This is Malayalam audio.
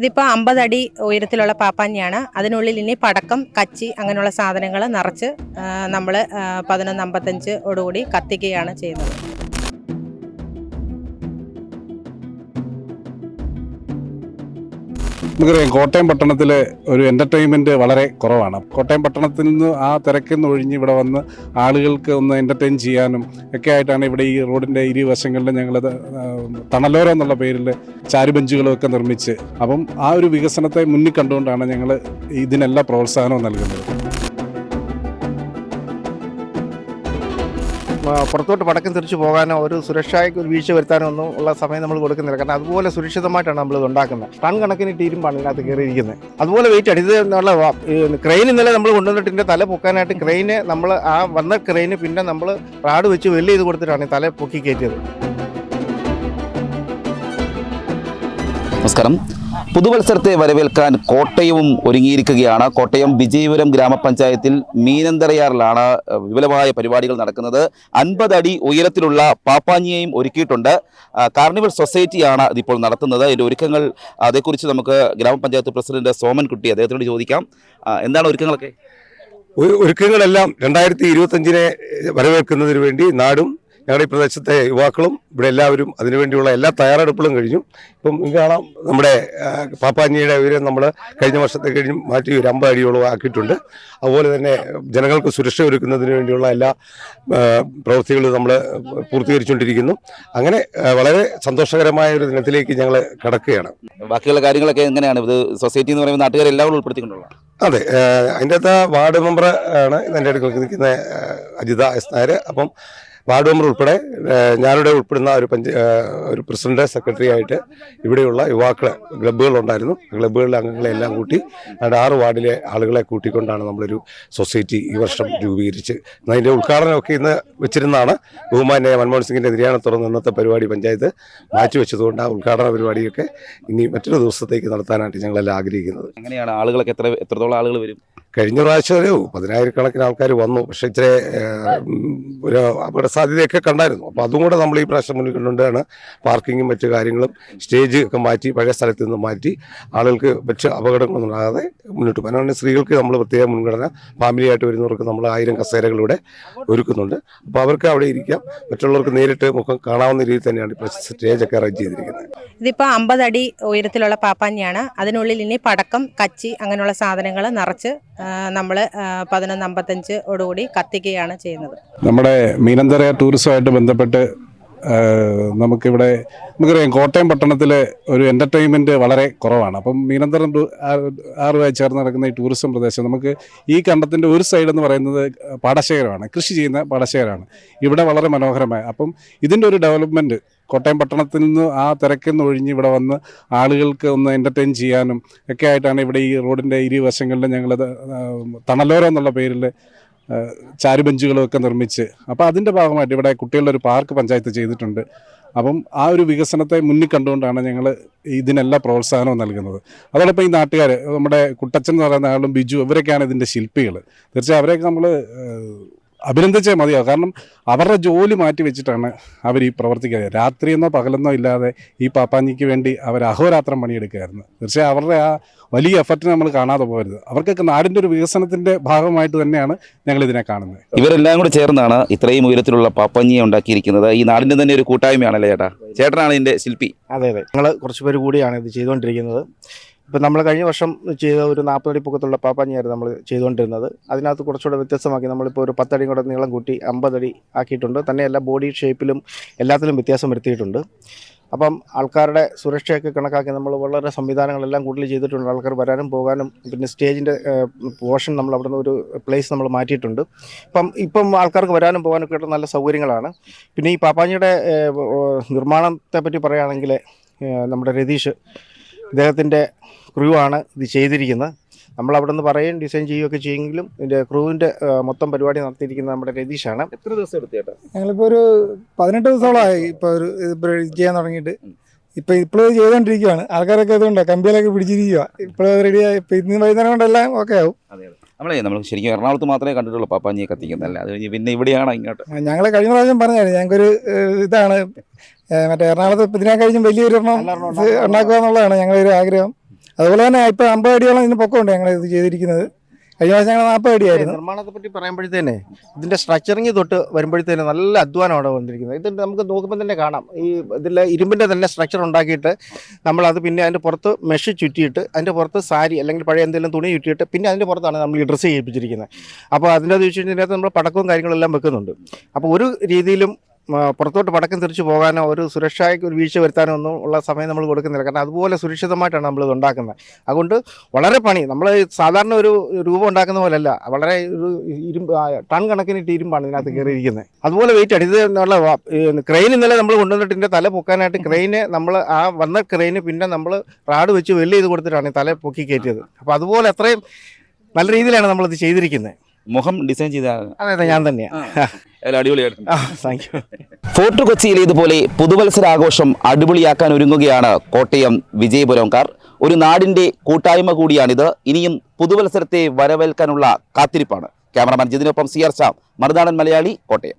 ഇതിപ്പോൾ അമ്പതടി ഉയരത്തിലുള്ള പാപ്പാഞ്ഞിയാണ്. അതിനുള്ളിൽ ഇനി പടക്കം കച്ചി അങ്ങനെയുള്ള സാധനങ്ങൾ നിറച്ച് നമ്മൾ പതിനൊന്ന് അമ്പത്തഞ്ചോടുകൂടി കത്തിക്കുകയാണ് ചെയ്യുന്നത്. നമുക്കറിയാം കോട്ടയം പട്ടണത്തിൽ ഒരു എന്റർടൈൻമെന്റ് വളരെ കുറവാണ്. കോട്ടയം പട്ടണത്തിൽ നിന്ന് ആ തിരക്കിൽ നിന്ന് ഒഴിഞ്ഞ് ഇവിടെ വന്ന് ആളുകൾക്ക് ഒന്ന് എന്റർടൈൻ ചെയ്യാനും ഒക്കെ ആയിട്ടാണ് ഇവിടെ ഈ റോഡിന്റെ ഇരുവശങ്ങളിലും ഞങ്ങൾ തണലോരം എന്നുള്ള പേരിൽ ചാരുബഞ്ചുകളും ഒക്കെ നിർമ്മിച്ച്. അപ്പം ആ ഒരു വികസനത്തെ മുന്നിൽ കണ്ടുകൊണ്ടാണ് ഞങ്ങൾ ഇതിനെല്ലാം പ്രോത്സാഹനവും നൽകുന്നത്. പുറത്തോട്ട് പടക്കം തിരിച്ചു പോകാനോ ഒരു സുരക്ഷയ്ക്ക് ഒരു വീഴ്ച വരുത്താനോ ഒന്നും ഉള്ള സമയം നമ്മൾ കൊടുക്കുന്നില്ല. കാരണം അതുപോലെ സുരക്ഷിതമായിട്ടാണ് നമ്മൾ ഇത് ഉണ്ടാക്കുന്നത്. ടൺ കണക്കിന് ടീരുമ്പാണ് ഇതിനകത്ത് കയറിയിരിക്കുന്നത്. അതുപോലെ വെയിറ്റ് ഇത് എന്നുള്ള ക്രെയിൻ ഇന്നലെ നമ്മൾ കൊണ്ടുവന്നിട്ട് ഇതിന്റെ തല പൊക്കാനായിട്ട് ക്രെയിന് നമ്മൾ ആ വന്ന ക്രെയിന് പിന്നെ നമ്മൾ റാഡ് വെച്ച് വെല്ല് ചെയ്ത് കൊടുത്തിട്ടാണ് തല പൊക്കി കയറ്റിയത്. നമസ്കാരം. പുതുവത്സരത്തെ വരവേൽക്കാൻ കോട്ടയവും ഒരുങ്ങിയിരിക്കുകയാണ്. കോട്ടയം വിജയപുരം ഗ്രാമപഞ്ചായത്തിൽ മീനന്തറയാറിലാണ് വിപുലമായ പരിപാടികൾ നടക്കുന്നത്. അൻപതടി ഉയരത്തിലുള്ള പാപ്പാഞ്ഞിയെയും ഒരുക്കിയിട്ടുണ്ട്. കാർണിവൽ സൊസൈറ്റിയാണ് ഇതിപ്പോൾ നടത്തുന്നത്. ഇതിന്റെ ഒരുക്കങ്ങൾ അതേക്കുറിച്ച് നമുക്ക് ഗ്രാമപഞ്ചായത്ത് പ്രസിഡന്റ് സോമൻകുട്ടി അദ്ദേഹത്തോട് ചോദിക്കാം. എന്താണ് ഒരുക്കങ്ങളൊക്കെ? ഒരു- ഒരുക്കങ്ങളെല്ലാം രണ്ടായിരത്തി ഇരുപത്തഞ്ചിനെ വരവേൽക്കുന്നതിന് വേണ്ടി നാടും ഞങ്ങളുടെ ഈ പ്രദേശത്തെ യുവാക്കളും ഇവിടെ എല്ലാവരും അതിനുവേണ്ടിയുള്ള എല്ലാ തയ്യാറെടുപ്പുകളും കഴിഞ്ഞു. ഇപ്പം ഇത് കാണാം നമ്മുടെ പാപ്പാഞ്ഞിയുടെ ഉയരം നമ്മൾ കഴിഞ്ഞ വർഷത്തെ കഴിഞ്ഞ് മാറ്റി ഒരു അമ്പത് അടിയോളം ആക്കിയിട്ടുണ്ട്. അതുപോലെ തന്നെ ജനങ്ങൾക്ക് സുരക്ഷ ഒരുക്കുന്നതിന് വേണ്ടിയുള്ള എല്ലാ പ്രവൃത്തികളും നമ്മൾ പൂർത്തീകരിച്ചുകൊണ്ടിരിക്കുന്നു. അങ്ങനെ വളരെ സന്തോഷകരമായ ഒരു ദിനത്തിലേക്ക് ഞങ്ങൾ കടക്കുകയാണ്. ബാക്കിയുള്ള കാര്യങ്ങളൊക്കെ എങ്ങനെയാണ്? ഇത് സൊസൈറ്റി എന്ന് പറയുമ്പോൾ നാട്ടുകാർ എല്ലാവരും ഉൾപ്പെടുത്തിക്കൊണ്ടുള്ള അതെ അതിന്റെ അകത്ത് വാർഡ് മെമ്പർ ആണ് ഇതിന്റെ അടുക്കൽ നിൽക്കുന്ന അജിത എസ് നായർ. അപ്പം വാർഡ് മെമ്പർ ഉൾപ്പെടെ ഞാനിവിടെ ഉൾപ്പെടുന്ന ഒരു പഞ്ച ഒരു പ്രസിഡന്റ് സെക്രട്ടറി ആയിട്ട് ഇവിടെയുള്ള യുവാക്കളെ ക്ലബ്ബുകളുണ്ടായിരുന്നു. ക്ലബ്ബുകളിലെ അംഗങ്ങളെ എല്ലാം കൂട്ടി അവിടെ ആറ് വാർഡിലെ ആളുകളെ കൂട്ടിക്കൊണ്ടാണ് നമ്മളൊരു സൊസൈറ്റി ഈ വർഷം രൂപീകരിച്ച് അതിന്റെ ഉദ്ഘാടനമൊക്കെ ഇന്ന് വെച്ചിരുന്നതാണ്. ബഹുമാന്യ മൻമോഹൻ സിംഗിന്റെ നിര്യാണത്തുറന്ന് ഇന്നത്തെ പരിപാടി പഞ്ചായത്ത് മാറ്റിവെച്ചതുകൊണ്ട് ആ ഉദ്ഘാടന പരിപാടിയൊക്കെ ഇനി മറ്റൊരു ദിവസത്തേക്ക് നടത്താനായിട്ട് ഞങ്ങളെല്ലാം ആഗ്രഹിക്കുന്നത്. എങ്ങനെയാണ് ആളുകളൊക്കെ എത്ര എത്രത്തോളം ആളുകൾ വരും? കഴിഞ്ഞ പ്രാവശ്യം ഒരു പതിനായിരക്കണക്കിന് ആൾക്കാർ വന്നു. പക്ഷെ ഇച്ചിരി ഒരു അപകട സാധ്യതയൊക്കെ കണ്ടായിരുന്നു. അപ്പോൾ അതും കൂടെ നമ്മൾ ഈ പ്രാവശ്യം മുന്നിൽ കണ്ടുകൊണ്ടാണ് പാർക്കിങ്ങും മറ്റു കാര്യങ്ങളും സ്റ്റേജ് ഒക്കെ മാറ്റി പഴയ സ്ഥലത്ത് നിന്ന് മാറ്റി ആളുകൾക്ക് വെച്ച് അപകടങ്ങളൊന്നും ഉണ്ടാകാതെ മുന്നോട്ട് അതുകൊണ്ട് സ്ത്രീകൾക്ക് നമ്മൾ പ്രത്യേക മുൻഗണന ഫാമിലിയായിട്ട് വരുന്നവർക്ക് നമ്മൾ ആയിരം കസേരകളിവിടെ ഒരുക്കുന്നുണ്ട്. അപ്പോൾ അവർക്ക് അവിടെ ഇരിക്കാം. മറ്റുള്ളവർക്ക് നേരിട്ട് മുഖം കാണാവുന്ന രീതിയിൽ തന്നെയാണ് ഇപ്പോൾ സ്റ്റേജൊക്കെ അറേഞ്ച് ചെയ്തിരിക്കുന്നത്. ഇതിപ്പോൾ അമ്പതടി ഉയരത്തിലുള്ള പാപ്പാഞ്ഞിയാണ്. അതിനുള്ളിൽ ഇനി പടക്കം കച്ചി അങ്ങനെയുള്ള സാധനങ്ങൾ നിറച്ച് നമ്മൾ പതിനൊന്ന് അമ്പത്തഞ്ചോടുകൂടി കത്തിക്കുകയാണ് ചെയ്യുന്നത്. നമ്മുടെ മീനന്തര ടൂറിസമായിട്ട് ബന്ധപ്പെട്ട് നമുക്കിവിടെ നമുക്കറിയാം കോട്ടയം പട്ടണത്തിൽ ഒരു എന്റർടൈൻമെന്റ് വളരെ കുറവാണ്. അപ്പം മീനന്തരം ആറുമായി ചേർന്ന് നടക്കുന്ന ഈ ടൂറിസം പ്രദേശം നമുക്ക് ഈ കണ്ടത്തിന്റെ ഒരു സൈഡ് എന്ന് പറയുന്നത് പാടശേഖരമാണ്. കൃഷി ചെയ്യുന്ന പാടശേഖരമാണ്. ഇവിടെ വളരെ മനോഹരമായ അപ്പം ഇതിന്റെ ഒരു ഡെവലപ്മെന്റ് കോട്ടയം പട്ടണത്തിൽ നിന്ന് ആ തിരക്കിൽ നിന്ന് ഒഴിഞ്ഞ് ഇവിടെ വന്ന് ആളുകൾക്ക് ഒന്ന് എന്റർടൈൻ ചെയ്യാനും ഒക്കെ ആയിട്ടാണ് ഇവിടെ ഈ റോഡിന്റെ ഇരുവശങ്ങളിലും ഞങ്ങൾ തണലോരം എന്നുള്ള പേരിൽ ചാരുബെഞ്ചുകളും ഒക്കെ നിർമ്മിച്ച്. അപ്പോൾ അതിന്റെ ഭാഗമായിട്ട് ഇവിടെ കുട്ടികളുടെ ഒരു പാർക്ക് പഞ്ചായത്ത് ചെയ്തിട്ടുണ്ട്. അപ്പം ആ ഒരു വികസനത്തെ മുന്നിൽ കണ്ടുകൊണ്ടാണ് ഞങ്ങൾ ഇതിനെല്ലാം പ്രോത്സാഹനവും നൽകുന്നത്. അതോടൊപ്പം ഈ നാട്ടുകാർ നമ്മുടെ കുട്ടച്ചൻ എന്ന് പറയുന്ന ആളും ബിജു ഇവരൊക്കെയാണ് ഇതിന്റെ ശില്പികൾ തീർച്ചയായും അവരെയൊക്കെ നമ്മൾ അഭിനന്ദിച്ചേ മതിയാവും. കാരണം അവരുടെ ജോലി മാറ്റി വെച്ചിട്ടാണ് അവർ ഈ പ്രവർത്തിക്കുന്നത് രാത്രിയെന്നോ പകലെന്നോ ഇല്ലാതെ ഈ പാപ്പാഞ്ഞിക്ക് വേണ്ടി അവർ അഹോരാത്രം പണിയെടുക്കുകയായിരുന്നു. തീർച്ചയായും അവരുടെ ആ വലിയ എഫർട്ട് നമ്മൾ കാണാതെ പോകരുത്. അവർക്കൊക്കെ നാടിന്റെ ഒരു വികസനത്തിന്റെ ഭാഗമായിട്ട് തന്നെയാണ് ഞങ്ങൾ ഇതിനെ കാണുന്നത്. ഇവരെല്ലാം കൂടി ചേർന്നാണ് ഇത്രയും ഉയരത്തിലുള്ള പാപ്പഞ്ഞിയെ ഉണ്ടാക്കിയിരിക്കുന്നത്. ഈ നാടിന്റെ തന്നെ ഒരു കൂട്ടായ്മയാണല്ലേ ചേട്ടാ? ചേട്ടനാണ് ഇതിന്റെ ശില്പി. അതെ അതെ. ഞങ്ങൾ കുറച്ച് പേര് കൂടിയാണ് ഇത് ചെയ്തുകൊണ്ടിരിക്കുന്നത്. ഇപ്പം നമ്മൾ കഴിഞ്ഞ വർഷം ചെയ്ത ഒരു നാൽപ്പതടി പൊക്കത്തുള്ള പാപ്പാഞ്ഞിയായിരുന്നു നമ്മൾ ചെയ്തുകൊണ്ടിരുന്നത്. അതിനകത്ത് കുറച്ചുകൂടെ വ്യത്യസ്തമാക്കി നമ്മളിപ്പോൾ ഒരു പത്തടി കൂടെ നീളം കൂട്ടി അമ്പതടി ആക്കിയിട്ടുണ്ട്. തന്നെ എല്ലാ ബോഡി ഷേപ്പിലും എല്ലാത്തിലും വ്യത്യാസം വരുത്തിയിട്ടുണ്ട്. അപ്പം ആൾക്കാരുടെ സുരക്ഷയൊക്കെ കണക്കാക്കി നമ്മൾ വളരെ സംവിധാനങ്ങളെല്ലാം കൂടുതൽ ചെയ്തിട്ടുണ്ട്. ആൾക്കാർ വരാനും പോകാനും പിന്നെ സ്റ്റേജിന്റെ പോർഷൻ നമ്മൾ അവിടെ ഒരു പ്ലേസ് നമ്മൾ മാറ്റിയിട്ടുണ്ട്. ഇപ്പം ഇപ്പം ആൾക്കാർക്ക് വരാനും പോകാനും ഒക്കെ ആയിട്ട് നല്ല സൗകര്യങ്ങളാണ്. പിന്നെ ഈ പാപ്പാഞ്ഞിയുടെ നിർമ്മാണത്തെ പറ്റി പറയുകയാണെങ്കിൽ നമ്മുടെ രതീഷ് ഇദ്ദേഹത്തിന്റെ ക്രൂ ആണ് ഇത് ചെയ്തിരിക്കുന്നത്. നമ്മൾ അവിടെ നിന്ന് പറയുകയും ഡിസൈൻ ചെയ്യുകയൊക്കെ ചെയ്യുമെങ്കിലും ഇതിന്റെ ക്രൂവിന്റെ മൊത്തം പരിപാടി നടത്തിയിരിക്കുന്നത് നമ്മുടെ രതീഷാണ്. എത്ര ദിവസം എടുത്തേട്ടാ ഞങ്ങളിപ്പോൾ ഒരു പതിനെട്ട് ദിവസത്തോളമായി ഇപ്പോൾ ഒരു ചെയ്യാൻ തുടങ്ങിയിട്ട്. ഇപ്പം ഇപ്പോഴും ചെയ്തുകൊണ്ടിരിക്കുകയാണ് ആൾക്കാരൊക്കെ ഇതുണ്ട്. കമ്പിയിലൊക്കെ പിടിച്ചിരിക്കുക ഇപ്പോഴും റെഡിയായി ഇപ്പം ഇന്ന് വൈകുന്നേരം കൊണ്ടെല്ലാം ഓക്കെ ആവും. നമ്മളെ നമ്മൾ ശരിക്കും എറണാകുളത്ത് മാത്രമേ കണ്ടിട്ടുള്ളൂ പാപ്പാഞ്ഞിയെ കത്തിക്കുന്നതല്ല. അത് കഴിഞ്ഞ് പിന്നെ ഇവിടെയാണ് ഇങ്ങോട്ട്. ഞങ്ങൾ കഴിഞ്ഞ പ്രാവശ്യം പറഞ്ഞായിരുന്നു ഞങ്ങൾക്കൊരു ഇതാണ് മറ്റേ എറണാകുളത്ത് ഇതിനെ കഴിഞ്ഞും വലിയൊരു ഉണ്ടാക്കുക എന്നുള്ളതാണ് ഞങ്ങളുടെ ഒരു ആഗ്രഹം. അതുപോലെ തന്നെ ഇപ്പോൾ അമ്പത് അടിയോളം ഇതിന് പൊക്കമുണ്ട് ഞങ്ങൾ ഇത് ചെയ്തിരിക്കുന്നത്. കഴിഞ്ഞ പ്രാവശ്യം ഞങ്ങൾ നാൽപ്പത് അടിയായിരുന്നു നിർമ്മാണത്തെ പറ്റി പറയുമ്പോഴത്തേനെ ഇതിന്റെ സ്ട്രക്ചറിങ് തൊട്ട് വരുമ്പോഴത്തേന് നല്ല അധ്വാനം അവിടെ വന്നിരിക്കുന്നത്. ഇത് നമുക്ക് നോക്കുമ്പോൾ തന്നെ കാണാം. ഈ ഇതിൽ ഇരുമ്പിന്റെ തന്നെ സ്ട്രക്ചർ ഉണ്ടാക്കിയിട്ട് നമ്മൾ അത് പിന്നെ അതിന്റെ പുറത്ത് മെഷ് ചുറ്റിയിട്ട് അതിന്റെ പുറത്ത് സാരി അല്ലെങ്കിൽ പഴയ എന്തെങ്കിലും തുണി ചുറ്റിയിട്ട് പിന്നെ അതിന്റെ പുറത്താണ് നമ്മൾ ഈ ഡ്രസ്സ് ചെയ്യിപ്പിച്ചിരിക്കുന്നത്. അപ്പോൾ അതിന്റെ അത് വെച്ച് കഴിഞ്ഞാൽ നമ്മൾ പടക്കവും കാര്യങ്ങളെല്ലാം വെക്കുന്നുണ്ട്. അപ്പോൾ ഒരു രീതിയിലും പുറത്തോട്ട് പടക്കം തിരിച്ചു പോകാനോ ഒരു സുരക്ഷയ്ക്ക് ഒരു വീഴ്ച വരുത്താനോ ഒന്നും ഉള്ള സമയം നമ്മൾ കൊടുക്കുന്നില്ല. കാരണം അതുപോലെ സുരക്ഷിതമായിട്ടാണ് നമ്മൾ ഇത് ഉണ്ടാക്കുന്നത്. അതുകൊണ്ട് വളരെ പണി. നമ്മൾ സാധാരണ ഒരു രൂപം ഉണ്ടാക്കുന്ന പോലെയല്ല. വളരെ ഒരു ഇരുമ്പ് ടൺ കണക്കിന് ഇരുമ്പാണ് ഇതിനകത്ത് കയറിയിരിക്കുന്നത്. അതുപോലെ വെയിറ്റ് ആണ്. ഇത് എന്നുള്ള ക്രെയിൻ ഇന്നലെ നമ്മൾ കൊണ്ടുവന്നിട്ട് ഇതിന്റെ തല പൊക്കാനായിട്ട് ക്രെയിന് നമ്മൾ ആ വന്ന ക്രെയിന് പിന്നെ നമ്മൾ റാഡ് വെച്ച് വെല്ല് ചെയ്ത് കൊടുത്തിട്ടാണ് ഈ തല പൊക്കി കയറ്റിയത്. അപ്പോൾ അതുപോലെ അത്രയും നല്ല രീതിയിലാണ് നമ്മളിത് ചെയ്തിരിക്കുന്നത്. മുഖം ഡിസൈൻ ചെയ്ത അതെ അതെ ഞാൻ തന്നെയാണ് താങ്ക് യു ഫോർട്ട് കൊച്ചിയിൽ ഇതുപോലെ പുതുവത്സരാഘോഷം അടിപൊളിയാക്കാൻ ഒരുങ്ങുകയാണ് കോട്ടയം വിജയപുരംകാർ. ഒരു നാടിന്റെ കൂട്ടായ്മ കൂടിയാണിത്. ഇനിയും പുതുവത്സരത്തെ വരവേൽക്കാനുള്ള കാത്തിരിപ്പാണ്. ക്യാമറമാൻ ജിതിനൊപ്പം സി ആർ ഷാം മറുനാടൻ മലയാളി കോട്ടയം.